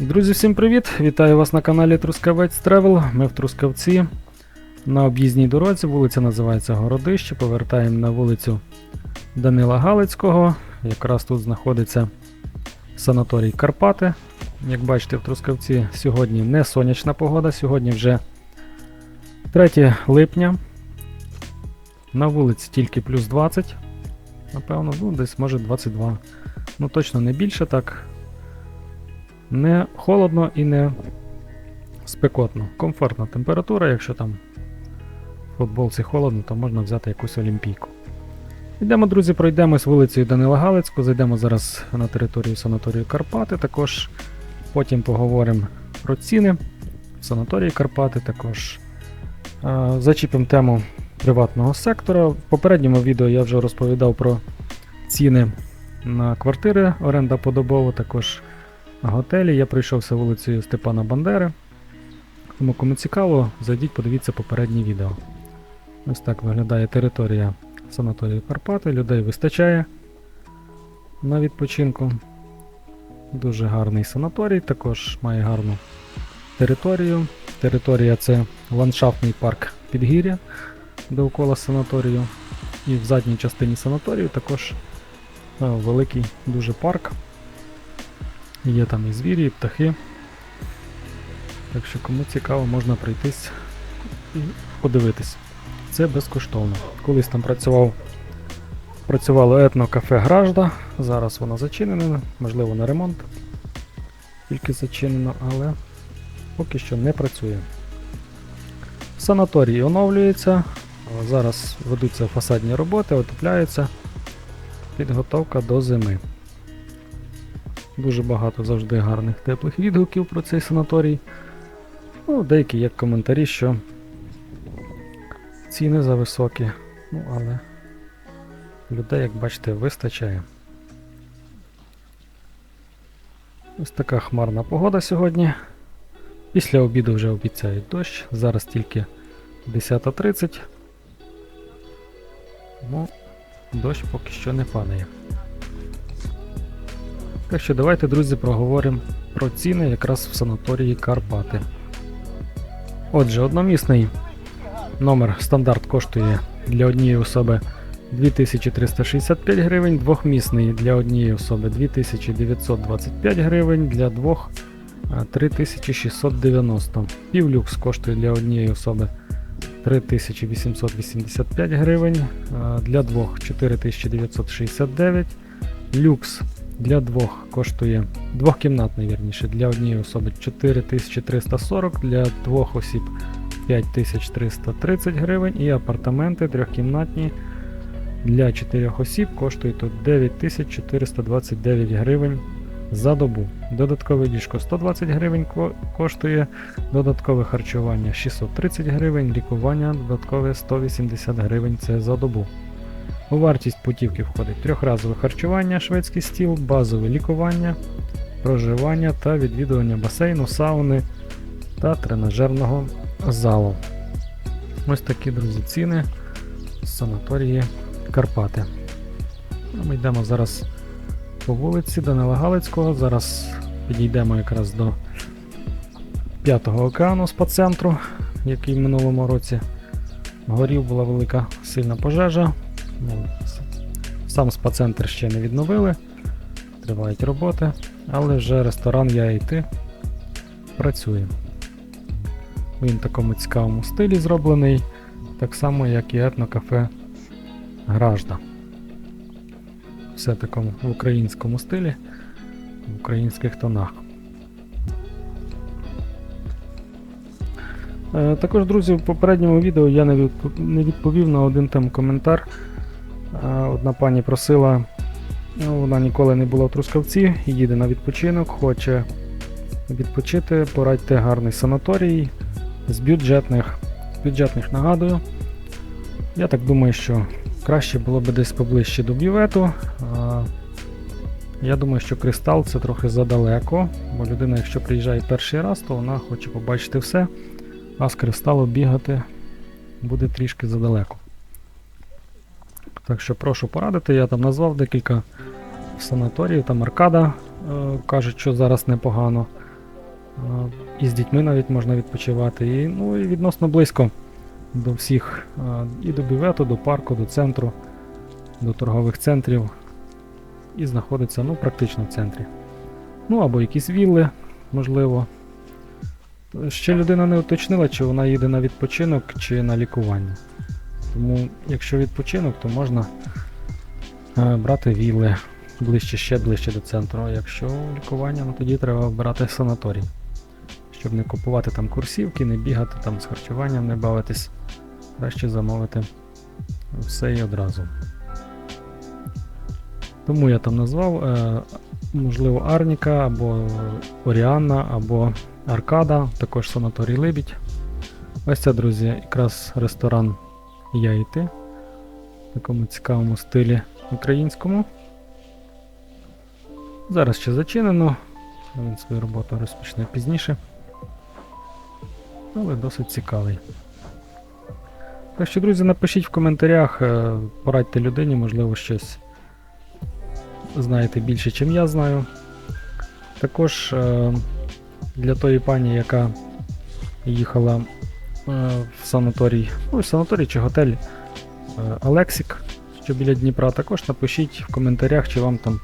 Друзі, всім привіт! Вітаю вас на каналі Трускавець Тревел. Ми в Трускавці на об'їзній дорозі. Вулиця називається Городище. Повертаємо на вулицю Данила Галицького. Якраз тут знаходиться санаторій Карпати. Як бачите, в Трускавці сьогодні не сонячна погода, сьогодні вже 3 липня. На вулиці тільки плюс 20. Напевно, ну десь може 22. Ну точно не більше так. Не холодно і не спекотно. Комфортна температура, якщо там в футболці холодно, то можна взяти якусь олімпійку. Йдемо, друзі, пройдемось вулицею Данила Галицьку, зайдемо зараз на територію санаторію Карпати. Також потім поговоримо про ціни в санаторії Карпати. Також зачіпимо тему приватного сектора. В попередньому відео я вже розповідав про ціни на квартири, оренда подобово, також готелі. Я пройшовся вулицею Степана Бандери. Тому кому цікаво, зайдіть, подивіться попереднє відео. Ось так виглядає територія санаторію Карпати. Людей вистачає на відпочинку. Дуже гарний санаторій, також має гарну територію. Територія це ландшафтний парк Підгір'я довкола санаторію. І в задній частині санаторію також е, великий дуже парк. Є там і звірі, і птахи. Так що кому цікаво, можна пройтись і подивитись. Це безкоштовно. Колись там працював, працювало етно-кафе Гражда. Зараз воно зачинене, можливо, на ремонт. Тільки зачинено, але поки що не працює. Санаторій оновлюється. Зараз ведуться фасадні роботи, отопляються. Підготовка до зими. Дуже багато завжди гарних теплих відгуків про цей санаторій. Ну, деякі є коментарі, що ціни зависокі. Ну, але людей, як бачите, вистачає. Ось така хмарна погода сьогодні. Після обіду вже обіцяють дощ. Зараз тільки 10.30. Ну, дощ поки що не падає. Так що давайте, друзі, проговоримо про ціни якраз в санаторії Карпати. Отже, одномісний номер стандарт коштує для однієї особи 2365 гривень, двохмісний для однієї особи 2925 гривень, для двох 3690. Півлюкс коштує для однієї особи 3885 гривень, для двох 4969. Люкс для двох коштує двохкімнатний, вірніше, для однієї особи 4340, для двох осіб 5330 гривень і апартаменти трьохкімнатні для чотирьох осіб коштують тут 9429 гривень за добу. Додаткове ліжко 120 гривень коштує, додаткове харчування 630 гривень, лікування додаткове 180 гривень це за добу. У вартість путівки входить трьохразове харчування, шведський стіл, базове лікування, проживання та відвідування басейну, сауни та тренажерного залу. Ось такі, друзі, ціни з санаторії Карпати. Ми йдемо зараз по вулиці Данила Галицького. Зараз підійдемо якраз до п'ятого океану спа-центру, який в минулому році горів, була велика сильна пожежа. Ну, Сам спа-центр ще не відновили, тривають роботи, але вже ресторан Я і ти працює. Він в такому цікавому стилі зроблений, так само, як і етнокафе Гражда. Все такому в українському стилі, в українських тонах. Е, Також, друзі, в попередньому відео я не відповів на один там коментар. Одна пані просила, ну, вона ніколи не була в Трускавці, їде на відпочинок, хоче відпочити, порадьте гарний санаторій з бюджетних. З бюджетних нагадую. Я так думаю, що краще було б десь поближче до бювету. Я думаю, що кристал це трохи задалеко, бо людина, якщо приїжджає перший раз, то вона хоче побачити все, а з кристалу бігати буде трішки задалеко. Так що прошу порадити, я там назвав декілька санаторіїв, там Аркада е, кажуть, що зараз непогано. А, І з дітьми навіть можна відпочивати. І, ну, і відносно близько до всіх. а, І до бювету, до парку, до центру, до торгових центрів. І знаходиться ну, практично в центрі. Ну або якісь вілли, можливо. Ще людина не уточнила, чи вона їде на відпочинок чи на лікування. Тому, якщо відпочинок, то можна е, брати вілли ближче, ще ближче до центру. А якщо лікування, ну тоді треба обирати санаторій. Щоб не купувати там курсівки, не бігати там з харчуванням, не бавитись. Краще замовити все і одразу. Тому я там назвав, е, можливо, Арніка, або Оріанна, або Аркада, також санаторій Либідь. Ось це, друзі, якраз ресторан Я і ти. В такому цікавому стилі українському. Зараз ще зачинено. Він свою роботу розпочне пізніше. Але досить цікавий. Так що, друзі, напишіть в коментарях, е, порадьте людині, можливо, щось знаєте більше, ніж я знаю. Також е, для тої пані, яка їхала в санаторій, ну, санаторій чи готель е, Алексік, що біля Дніпра, також напишіть в коментарях, чи вам там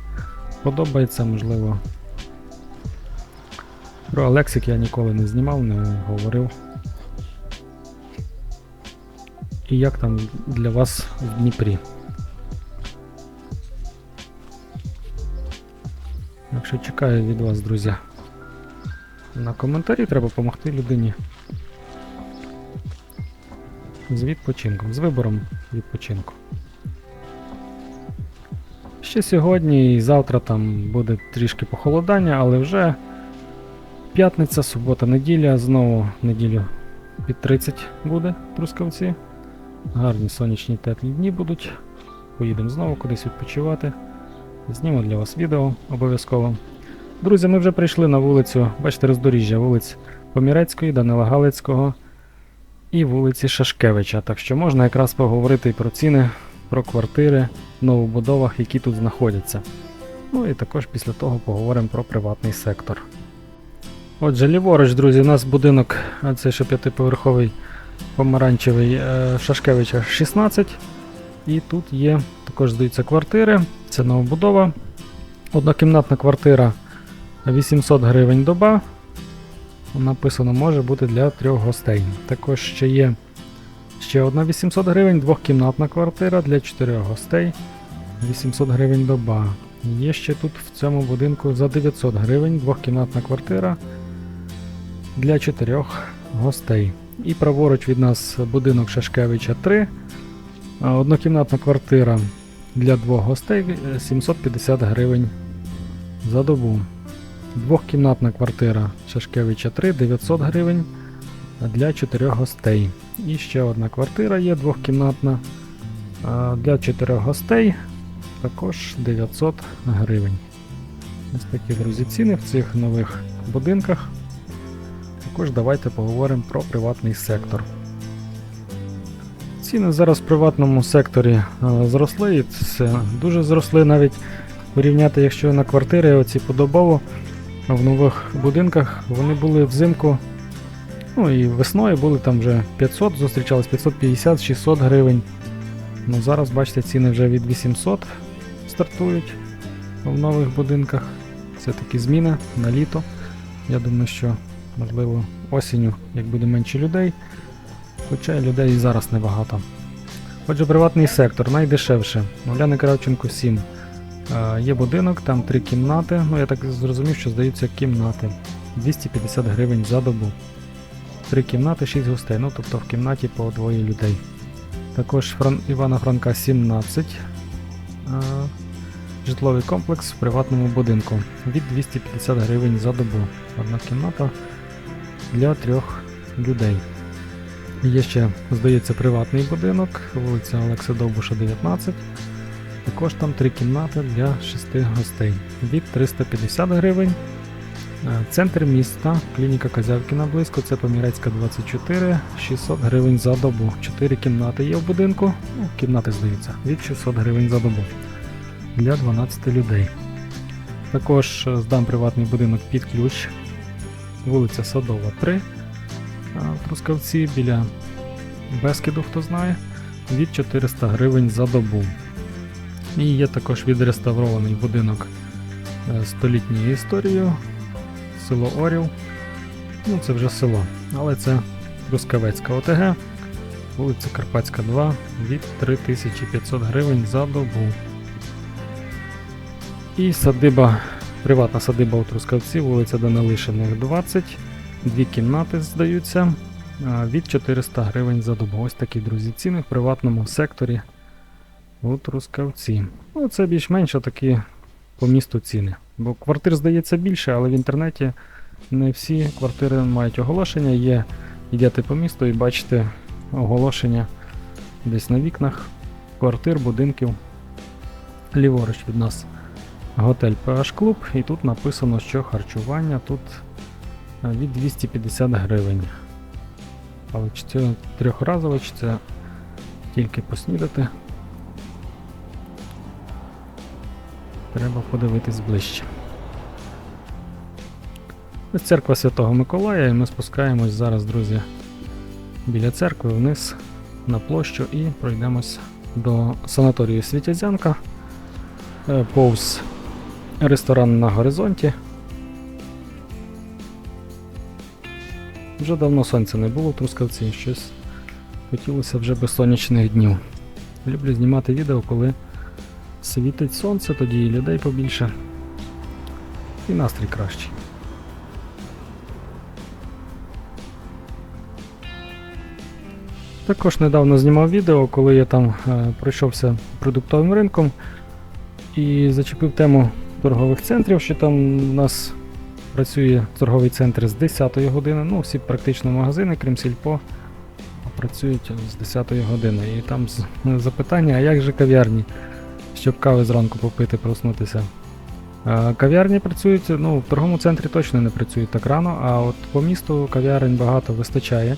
подобається, можливо. Про Алексік я ніколи не знімав, не говорив. І як там для вас в Дніпрі? Якщо чекаю від вас, друзі, на коментарі треба допомогти людині. З відпочинком, з вибором відпочинку. Ще сьогодні і завтра там буде трішки похолодання, але вже п'ятниця, субота, неділя, знову неділю під 30 буде трускавці. Гарні сонячні теплі дні будуть. Поїдемо знову кудись відпочивати. Зніму для вас відео обов'язково. Друзі, ми вже прийшли на вулицю, бачите, роздоріжжя вулиць Помірецької, Данила Галицького і вулиці Шашкевича. Так що можна якраз поговорити і про ціни, про квартири в новобудовах, які тут знаходяться. Ну і також після того поговоримо про приватний сектор. Отже, ліворуч, друзі, у нас будинок, це ще п'ятиповерховий помаранчевий е, Шашкевича 16. І тут є також здаються квартири. Це новобудова. Однокімнатна квартира 800 гривень доба. Написано може бути для трьох гостей. Також ще є ще одна 800 гривень, двохкімнатна квартира для чотирьох гостей. 800 гривень доба. Є ще тут в цьому будинку за 900 гривень двохкімнатна квартира для чотирьох гостей. І праворуч від нас будинок Шашкевича 3. Однокімнатна квартира для двох гостей е, 750 гривень за добу. Двохкімнатна квартира Шашкевича 3 900 гривень для чотирьох гостей. І ще одна квартира є двохкімнатна для чотирьох гостей також 900 гривень. Ось такі друзі ціни в цих нових будинках. Також давайте поговоримо про приватний сектор. Ціни зараз в приватному секторі зросли, і це дуже зросли навіть порівняти, якщо на квартири оці подобово в нових будинках вони були взимку. Ну і весною були там вже 500, зустрічались 550, 600 гривень. Ну зараз, бачите, ціни вже від 800 стартують в нових будинках. Це такі зміни на літо. Я думаю, що можливо осінню, як буде менше людей. Хоча людей і зараз небагато. Отже, приватний сектор найдешевше. Уляни Кравченко 7. Е, є будинок, там три кімнати. Ну я так зрозумів, що здаються кімнати. 250 гривень за добу. Три кімнати, 6 гостей. Ну тобто в кімнаті по двоє людей. Також Фран... Івана Франка 17. Е, житловий комплекс в приватному будинку. Від 250 гривень за добу. Одна кімната для трьох людей. Є ще, здається, приватний будинок, вулиця Олекса Довбуша, 19. Також там три кімнати для шести гостей. Від 350 гривень. Е, Центр міста, клініка Козявкіна близько, це Помірецька 24, 600 гривень за добу. 4 кімнати є в будинку. Ну, кімнати здаються, від 600 гривень за добу для 12 людей. Також е, здам приватний будинок під ключ. вулиця Садова, 3 в Трускавці біля Бескіду, хто знає, від 400 гривень за добу. І є також відреставрований будинок е, столітньою історією, село Орів. Ну, це вже село, але це Трускавецька ОТГ, вулиця Карпатська 2 від 3500 гривень за добу. І садиба, приватна садиба у Трускавці, вулиця Данилишиних 20, дві кімнати здаються від 400 гривень за добу. Ось такі, друзі, ціни в приватному секторі у Трускавці. Ну, це більш-менш такі по місту ціни. Бо квартир здається більше, але в інтернеті не всі квартири мають оголошення. Є, йдете по місту і бачите оголошення десь на вікнах квартир, будинків. Ліворуч від нас готель PH Club, і тут написано, що харчування тут від 250 гривень. Але чи це трьохразове, чи це тільки поснідати. Треба подивитись ближче. Ось церква Святого Миколая, і ми спускаємось зараз, друзі, біля церкви вниз на площу і пройдемось до санаторію Світязянка. Е, Повз ресторан на горизонті. Вже давно сонця не було в Трускавці, щось хотілося вже без сонячних днів. Люблю знімати відео, коли світить сонце, тоді і людей побільше. І настрій кращий. Також недавно знімав відео, коли я там е, пройшовся продуктовим ринком і зачепив тему торгових центрів, що там у нас працює торговий центр з 10-ї години. Ну, всі практично магазини, крім сільпо, працюють з 10-ї години. І там з- запитання, а як же кав'ярні, щоб кави зранку попити, проснутися. Е, Кав'ярні працюють, ну, в торговому центрі точно не працюють так рано, а от по місту кав'ярень багато вистачає.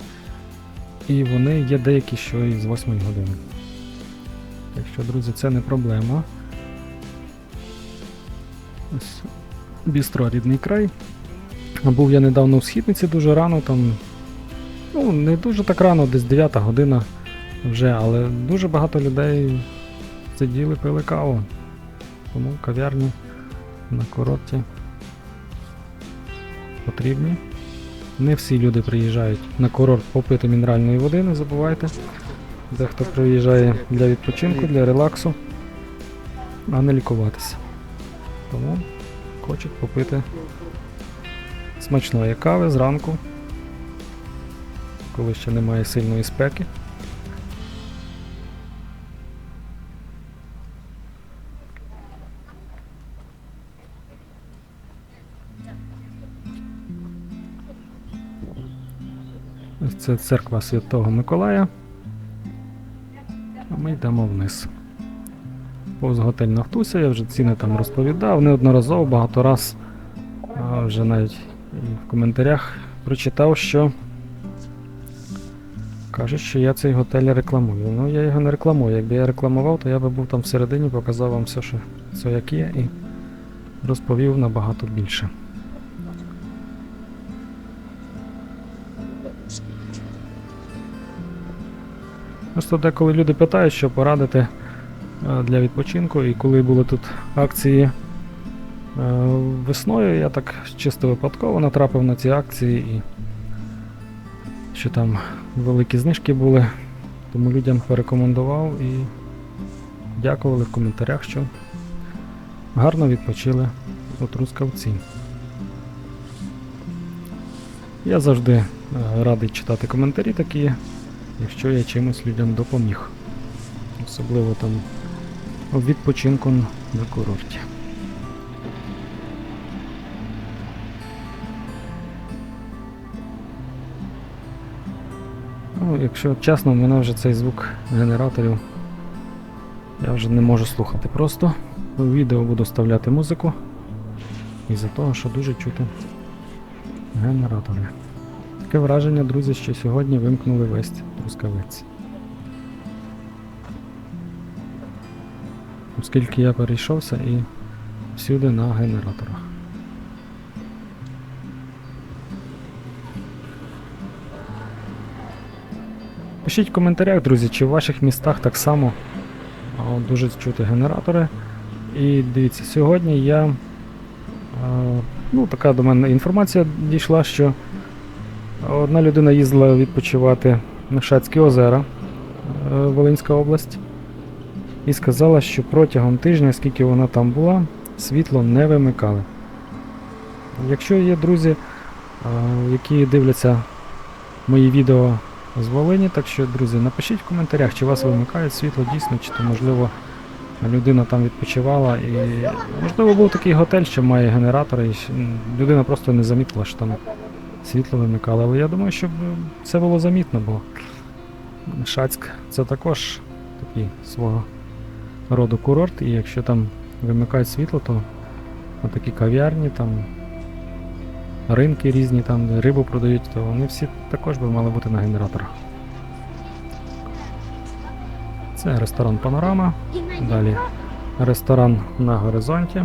І вони є деякі, що і з 8 години. Так що, друзі, це не проблема. Ось Бістро рідний край. Був я недавно в східниці дуже рано, там. Ну, не дуже так рано, десь 9 година вже, але дуже багато людей сиділи, пили каву. Тому кав'ярні на курорті потрібні. Не всі люди приїжджають на курорт попити мінеральної води, не забувайте. Дехто приїжджає для відпочинку, для релаксу, а не лікуватися. Тому хочуть попити смачної кави зранку, коли ще немає сильної спеки. Це церква Святого Миколая. Ми йдемо вниз. Повз готель Нафтуся, я вже ціни там розповідав, неодноразово, багато раз вже навіть в коментарях прочитав, що кажуть, що я цей готель рекламую. Ну я його не рекламую. Якби я рекламував, то я би був там всередині, показав вам все, що все як є, і розповів набагато більше. Просто деколи люди питають, що порадити е, для відпочинку, і коли були тут акції е, весною, я так чисто випадково натрапив на ці акції і що там великі знижки були, тому людям порекомендував і дякували в коментарях, що гарно відпочили у Трускавці. Я завжди е, радий читати коментарі такі, якщо я чимось людям допоміг. Особливо там у відпочинку на курорті. Ну, якщо чесно, мене вже цей звук генераторів я вже не можу слухати просто. У відео буду вставляти музику. Із-за того, що дуже чути генератори. Таке враження, друзі, що сьогодні вимкнули весь рускавець. Оскільки я перейшовся і всюди на генераторах. Пишіть в коментарях, друзі, чи в ваших містах так само дуже чути генератори. І дивіться, сьогодні я, ну така до мене інформація дійшла, що одна людина їздила відпочивати на Шацькі озера, е, Волинська область, і сказала, що протягом тижня, скільки вона там була, світло не вимикали. Якщо є друзі, е, які дивляться мої відео з Волині, так що, друзі, напишіть в коментарях, чи вас вимикають світло дійсно, чи то можливо людина там відпочивала і можливо був такий готель, що має генератори, і людина просто не замітила, що там світло вимикали. Але я думаю, що це було замітно, бо Шацьк це також такий свого роду курорт, і якщо там вимикають світло, то такі кав'ярні, там ринки різні, там де рибу продають, то вони всі також би мали бути на генераторах. Це ресторан Панорама. Далі ресторан на горизонті.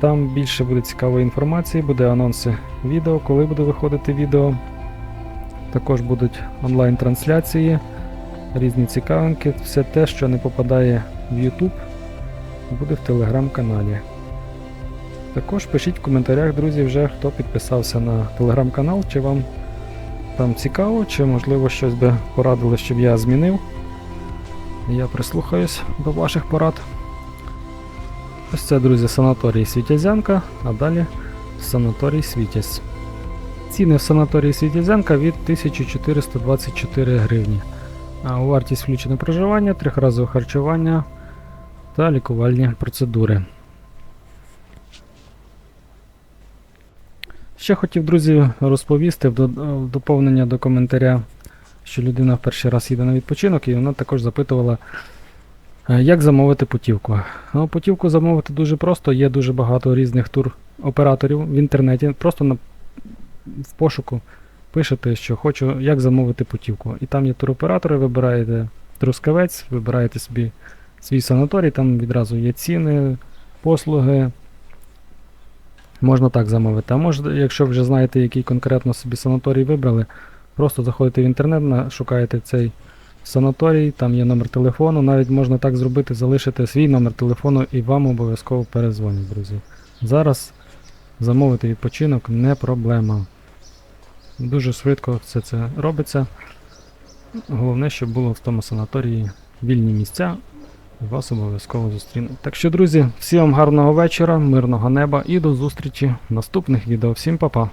Там більше буде цікавої інформації, буде анонси відео, коли буде виходити відео. Також будуть онлайн-трансляції, різні цікавинки, все те, що не попадає в YouTube, буде в телеграм-каналі. Також пишіть в коментарях, друзі, вже хто підписався на телеграм-канал, чи вам там цікаво, чи можливо щось би порадили, щоб я змінив. Я прислухаюсь до ваших порад. Ось це, друзі, санаторій Світязянка, а далі санаторій Світязь. Ціни в санаторії Світязянка від 1424 гривні. А вартість включено проживання, трьохразове харчування та лікувальні процедури. Ще хотів, друзі, розповісти в доповнення до коментаря, що людина в перший раз їде на відпочинок, і вона також запитувала, як замовити путівку. Ну, путівку замовити дуже просто, є дуже багато різних туроператорів в інтернеті. Просто на, в пошуку пишете, що хочу, як замовити путівку. І там є туроператори, вибираєте трускавець, вибираєте собі свій санаторій, там відразу є ціни, послуги. Можна так замовити. А може, якщо вже знаєте, який конкретно собі санаторій вибрали, просто заходите в інтернет, шукаєте цей санаторій, там є номер телефону. Навіть можна так зробити, залишити свій номер телефону і вам обов'язково перезвонять, друзі. Зараз замовити відпочинок не проблема. Дуже швидко все це робиться. Головне, щоб було в тому санаторії вільні місця, і вас обов'язково зустрінуть. Так що, друзі, всім гарного вечора, мирного неба і до зустрічі в наступних відео. Всім па-па!